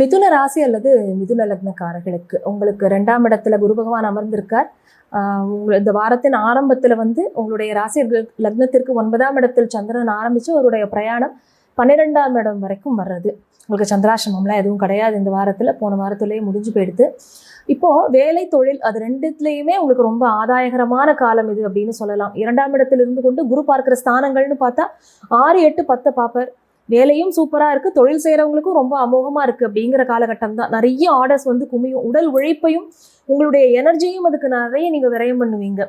மிதுன ராசி அல்லது மிதுன லக்னக்காரர்களுக்கு உங்களுக்கு ரெண்டாம் இடத்துல குரு பகவான் அமர்ந்திருக்கார். இந்த வாரத்தின் ஆரம்பத்தில் வந்து உங்களுடைய ராசி லக்னத்திற்கு ஒன்பதாம் இடத்தில் சந்திரன் ஆரம்பித்து அவருடைய பிரயாணம் பன்னிரெண்டாம் இடம் வரைக்கும் வர்றது. உங்களுக்கு சந்திராசிரமம்லாம் எதுவும் கிடையாது இந்த வாரத்தில். போன வாரத்துலேயே முடிஞ்சு போயிடுது. இப்போது வேலை தொழில் அது ரெண்டுத்துலேயுமே உங்களுக்கு ரொம்ப ஆதாயகரமான காலம் இது அப்படின்னு சொல்லலாம். இரண்டாம் இடத்தில் இருந்து கொண்டு குரு பார்க்கிற ஸ்தானங்கள்னு பார்த்தா ஆறு எட்டு பத்தை பார்ப்பார். வேலையும் சூப்பராக இருக்குது தொழில் செய்கிறவங்களுக்கும் ரொம்ப அமோகமாக இருக்குது அப்படிங்கிற காலகட்டம் தான் நிறைய ஆர்டர்ஸ் வந்து குமியும். உடல் உழைப்பையும் உங்களுடைய எனர்ஜியும் அதுக்கு நிறைய நீங்கள் விரயம் பண்ணுவீங்க.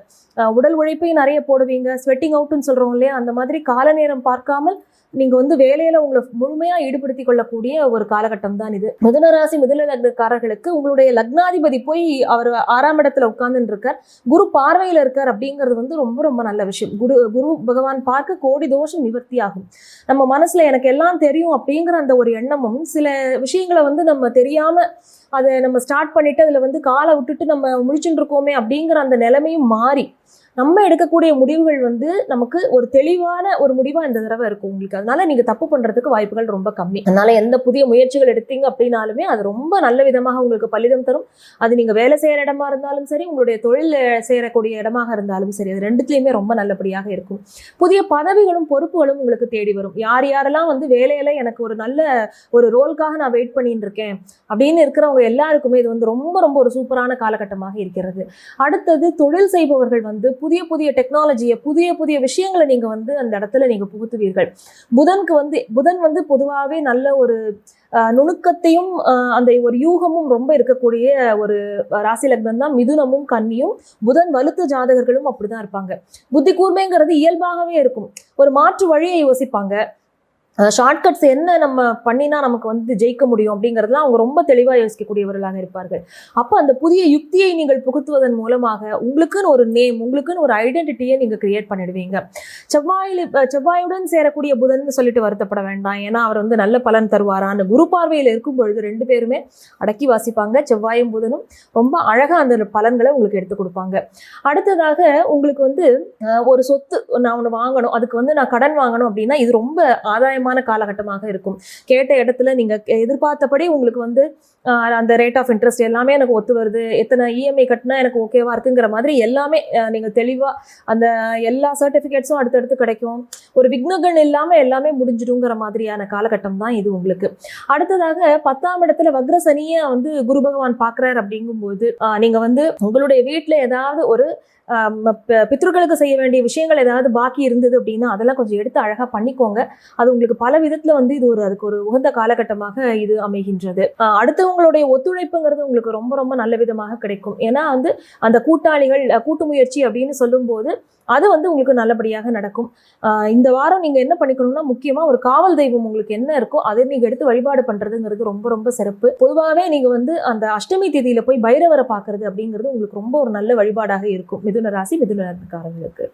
உடல் உழைப்பையும் நிறைய போடுவீங்க. ஸ்வெட்டிங் அவுட்னு சொல்கிறோம் இல்லையா? அந்த மாதிரி கால நேரம் பார்க்காமல் நீங்கள் வந்து வேலையில் உங்களை முழுமையாக ஈடுபடுத்திக் கொள்ளக்கூடிய ஒரு காலகட்டம் தான் இது. மிதனராசி மிதன லக்னக்காரர்களுக்கு உங்களுடைய லக்னாதிபதி போய் அவர் ஆறாம் இடத்துல உட்கார்ந்துட்டு இருக்கார் குரு பார்வையில் இருக்கார் அப்படிங்கிறது வந்து ரொம்ப ரொம்ப நல்ல விஷயம். குரு குரு பகவான் பார்க்க கோடி தோஷம் நிவர்த்தி ஆகும் நம்ம மனசில் எனக்கு எல்லாம் தெரியும் அப்படிங்கிற அந்த ஒரு எண்ணமும் சில விஷயங்களை வந்து நம்ம தெரியாமல் அதை நம்ம ஸ்டார்ட் பண்ணிட்டு அதில் வந்து காலை விட்டுட்டு நம்ம முடிச்சுட்டு இருக்கோமே அப்படிங்கிற அந்த நிலைமையும் மாறி. நம்ம எடுக்கக்கூடிய முடிவுகள் வந்து நமக்கு ஒரு தெளிவான ஒரு முடிவாக இந்த தடவை இருக்கும் உங்களுக்கு. அதனால நீங்கள் தப்பு பண்ணுறதுக்கு வாய்ப்புகள் ரொம்ப கம்மி. அதனால எந்த புதிய முயற்சிகள் எடுத்தீங்க அப்படின்னாலுமே அது ரொம்ப நல்ல விதமாக உங்களுக்கு பலிதம் தரும். அது நீங்கள் வேலை செய்கிற இடமா இருந்தாலும் சரி உங்களுடைய தொழில் செய்யக்கூடிய இடமாக இருந்தாலும் சரி அது ரெண்டுத்துலேயுமே ரொம்ப நல்லபடியாக இருக்கும். புதிய பதவிகளும் பொறுப்புகளும் உங்களுக்கு தேடி வரும். யார் யாரெல்லாம் வந்து வேலையில் எனக்கு ஒரு நல்ல ஒரு ரோல்காக நான் வெயிட் பண்ணிட்டு இருக்கேன் அப்படின்னு இருக்கிறவங்க எல்லாருக்குமே இது வந்து ரொம்ப ரொம்ப ஒரு சூப்பரான காலகட்டமாக இருக்கிறது. அடுத்தது தொழில் செய்பவர்கள் வந்து புதிய புதிய டெக்னாலஜியை புதிய புதிய விஷயங்களை நீங்க வந்து அந்த இடத்துல நீங்க புகுத்துவீர்கள். புதனுக்கு வந்து புதன் வந்து பொதுவாகவே நல்ல ஒரு நுணுக்கத்தையும் அந்த ஒரு யூகமும் ரொம்ப இருக்கக்கூடிய ஒரு ராசி லக்னம் தான் மிதுனமும் கன்னியும் புதன் வலுத்த ஜாதகர்களும் அப்படிதான் இருப்பாங்க. புத்தி கூர்மைங்கிறது இயல்பாகவே இருக்கும். ஒரு மாற்று வழியை யோசிப்பாங்க. ஷார்ட்கட்ஸ் என்ன நம்ம பண்ணினா நமக்கு வந்து ஜெயிக்க முடியும் அப்படிங்கிறதுலாம் அவங்க ரொம்ப தெளிவாக யோசிக்கக்கூடியவர்களாக இருப்பார்கள். அப்போ அந்த புதிய யுக்தியை நீங்கள் புகுத்துவதன் மூலமாக உங்களுக்குன்னு ஒரு நேம் உங்களுக்குன்னு ஒரு ஐடென்டிட்டியை நீங்கள் கிரியேட் பண்ணிடுவீங்க. செவ்வாயில் செவ்வாயுடன் சேரக்கூடிய புதன் சொல்லிட்டு வருத்தப்பட வேண்டாம். ஏன்னா அவர் வந்து நல்ல பலன் தருவாரான்னு குரு பார்வையில் இருக்கும் பொழுது ரெண்டு பேருமே அடக்கி வாசிப்பாங்க. செவ்வாயும் புதனும் ரொம்ப அழகாக அந்த பலன்களை உங்களுக்கு எடுத்து கொடுப்பாங்க. அடுத்ததாக உங்களுக்கு வந்து ஒரு சொத்து நான் ஒன்று வாங்கணும் அதுக்கு வந்து நான் கடன் வாங்கணும் அப்படின்னா இது ரொம்ப ஆதாயம் ஆதாயமான காலகட்டமாக இருக்கும். கேட்ட இடத்துல நீங்க எதிர்பார்த்தபடி உங்களுக்கு வந்து அந்த ரேட் ஆஃப் இன்ட்ரெஸ்ட் எல்லாமே எனக்கு ஒத்து வருது. எத்தனை இஎம்ஐ கட்டினா எனக்கு ஓகேவா இருக்குங்கிற மாதிரி எல்லாமே நீங்கள் நீங்க தெளிவா அந்த எல்லா சர்டிஃபிகேட்ஸும் அடுத்தடுத்து கிடைக்கும். ஒரு விக்னங்கள் இல்லாம எல்லாமே முடிஞ்சிடுங்கிற மாதிரியான காலகட்டம் தான் இது உங்களுக்கு. அடுத்ததாக பத்தாம் இடத்துல வக்ர சனியை வந்து குரு பகவான் பார்க்குறாரு அப்படிங்கும்போது நீங்கள் நீங்க வந்து உங்களுடைய வீட்டுல ஏதாவது ஒரு பித்ருக்களுக்கு செய்ய வேண்டிய விஷயங்கள் ஏதாவது பாக்கி இருந்தது அப்படின்னா அதெல்லாம் கொஞ்சம் எடுத்து அழகா பண்ணிக்கோங்க. அது உங்களுக்கு பல விதத்துல வந்து இது ஒரு அதுக்கு ஒரு உகந்த காலகட்டமாக இது அமைகின்றது. அடுத்தவங்களுடைய ஒத்துழைப்புங்கிறது உங்களுக்கு ரொம்ப ரொம்ப நல்ல விதமாக கிடைக்கும். ஏன்னா வந்து அந்த கூட்டாளிகள் கூட்டு முயற்சி அப்படின்னு சொல்லும்போது அது வந்து உங்களுக்கு நல்லபடியாக நடக்கும். இந்த வாரம் நீங்க என்ன பண்ணிக்கணும்னா முக்கியமா ஒரு காவல் தெய்வம் உங்களுக்கு என்ன இருக்கோ அதை நீங்க எடுத்து வழிபாடு பண்றதுங்கிறது ரொம்ப ரொம்ப சிறப்பு. பொதுவாகவே நீங்க வந்து அந்த அஷ்டமி தேதியில போய் பைரவரை பார்க்கிறது அப்படிங்கிறது உங்களுக்கு ரொம்ப ஒரு நல்ல வழிபாடாக இருக்கும். மிதுன ராசி மிதுன லக்னக்காரங்களுக்கு